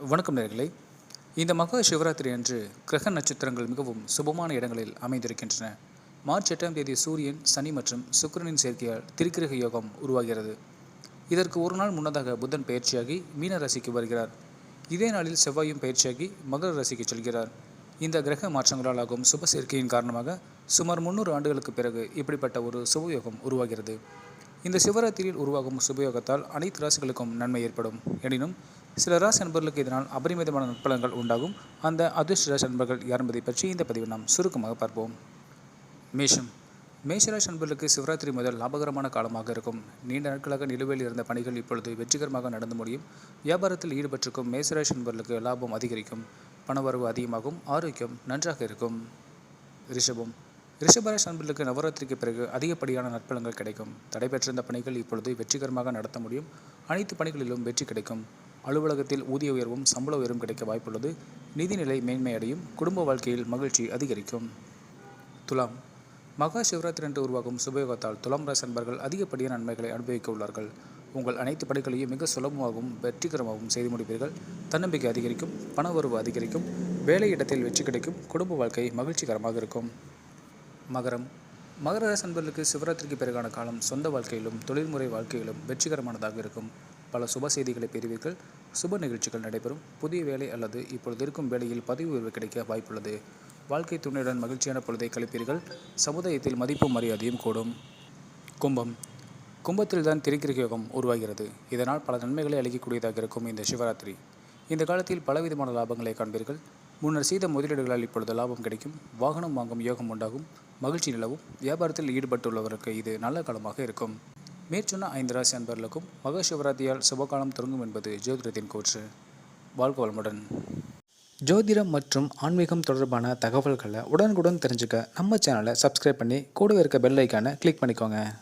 வணக்கம் நேர்களே. இந்த மகா சிவராத்திரி அன்று கிரக நட்சத்திரங்கள் மிகவும் சுபமான இடங்களில் அமைந்திருக்கின்றன. மார்ச் எட்டாம் தேதி சூரியன் சனி மற்றும் சுக்கிரனின் சேர்க்கையால் திரிக்கிரக யோகம் உருவாகிறது. இதற்கு ஒரு நாள் முன்னதாக புதன் பயிற்சியாகி மீன ராசிக்கு வருகிறார். இதே நாளில் செவ்வாயும் பயிற்சியாகி மகர ராசிக்கு செல்கிறார். இந்த கிரக மாற்றங்களால் ஆகும் சுப சேர்க்கையின் காரணமாக சுமார் முந்நூறு ஆண்டுகளுக்கு பிறகு இப்படிப்பட்ட ஒரு சுபயோகம் உருவாகிறது. இந்த சிவராத்திரியில் உருவாகும் சுபயோகத்தால் அனைத்து ராசிகளுக்கும் நன்மை ஏற்படும். எனினும் சில ராசி நண்பர்களுக்கு இதனால் அபரிமிதமான நற்பலன்கள் உண்டாகும். அந்த அதிர்ஷ்ட ராசி நண்பர்கள் யார் என்பதை பற்றி இந்த பதிவை நாம் சுருக்கமாக பார்ப்போம். மேஷம். மேஷராசி நண்பர்களுக்கு சிவராத்திரி முதல் லாபகரமான காலமாக இருக்கும். நீண்ட நாட்களாக நிலுவையில் இருந்த பணிகள் இப்பொழுது வெற்றிகரமாக நடந்து முடியும். வியாபாரத்தில் ஈடுபட்டிருக்கும் மேஷராசி நண்பர்களுக்கு லாபம் அதிகரிக்கும். பணவரவு அதிகமாகும். ஆரோக்கியம் நன்றாக இருக்கும். ரிஷபம். ரிஷபராசி நண்பர்களுக்கு நவராத்திரிக்கு பிறகு அதிகப்படியான நற்பலங்கள் கிடைக்கும். தடைபெற்றிருந்த பணிகள் இப்பொழுது வெற்றிகரமாக நடத்த முடியும். அனைத்து பணிகளிலும் வெற்றி கிடைக்கும். அலுவலகத்தில் ஊதிய உயர்வும் சம்பள உயர்வும் கிடைக்க வாய்ப்புள்ளது. நிதிநிலை மேன்மையடையும். குடும்ப வாழ்க்கையில் மகிழ்ச்சி அதிகரிக்கும். துலாம். மகா சிவராத்திரி என்று உருவாகும் சுபயோகத்தால் துலாம் ராசி நண்பர்கள் அதிகப்படியான நன்மைகளை அனுபவிக்க உள்ளார்கள். உங்கள் அனைத்து பணிகளையும் மிக சுலபமாகவும் வெற்றிகரமாகவும் செய்து முடிப்பீர்கள். தன்னம்பிக்கை அதிகரிக்கும் பண உறவு அதிகரிக்கும் வேலையிடத்தில் வெற்றி கிடைக்கும் குடும்ப வாழ்க்கை மகிழ்ச்சிகரமாக இருக்கும். மகரம். மகர ராசி சிவராத்திரிக்கு பிறகான காலம் சொந்த வாழ்க்கையிலும் தொழில்முறை வாழ்க்கையிலும் வெற்றிகரமானதாக இருக்கும். பல சுப செய்திகளை பெறுவீர்கள். சுப நிகழ்ச்சிகள் நடைபெறும். புதிய வேலை அல்லது இப்பொழுது இருக்கும் வேலையில் பதவி உயர்வு கிடைக்க வாய்ப்புள்ளது. வாழ்க்கை துணையுடன் மகிழ்ச்சியான பொழுதை கழிப்பீர்கள். சமுதாயத்தில் மதிப்பும் மரியாதையும் கூடும். கும்பம். கும்பத்தில் தான் திரிகிரக யோகம் உருவாகிறது. இதனால் பல நன்மைகளை அளிக்கக்கூடியதாக இருக்கும் இந்த சிவராத்திரி. இந்த காலத்தில் பலவிதமான லாபங்களை காண்பீர்கள். முன்னர் செய்த முதலீடுகளால் இப்பொழுது லாபம் கிடைக்கும். வாகனம் வாங்கும் யோகம் உண்டாகும். மகிழ்ச்சி நிலவும். வியாபாரத்தில் ஈடுபட்டுள்ளவருக்கு இது நல்ல காலமாக இருக்கும். மேற்சொன்ன ஐந்து ராசி அன்பர்களுக்கும் மகா சிவராத்திரியால் சுபகாலம் தொடங்கும் என்பது ஜோதிடத்தின் கூற்று. வாழ்க வளமுடன். ஜோதிடம் மற்றும் ஆன்மீகம் தொடர்பான தகவல்களை உடனுக்குடன் தெரிஞ்சுக்க நம்ம சேனலை சப்ஸ்கிரைப் பண்ணி கூடவே இருக்க பெல் ஐக்கானை கிளிக் பண்ணிக்கோங்க.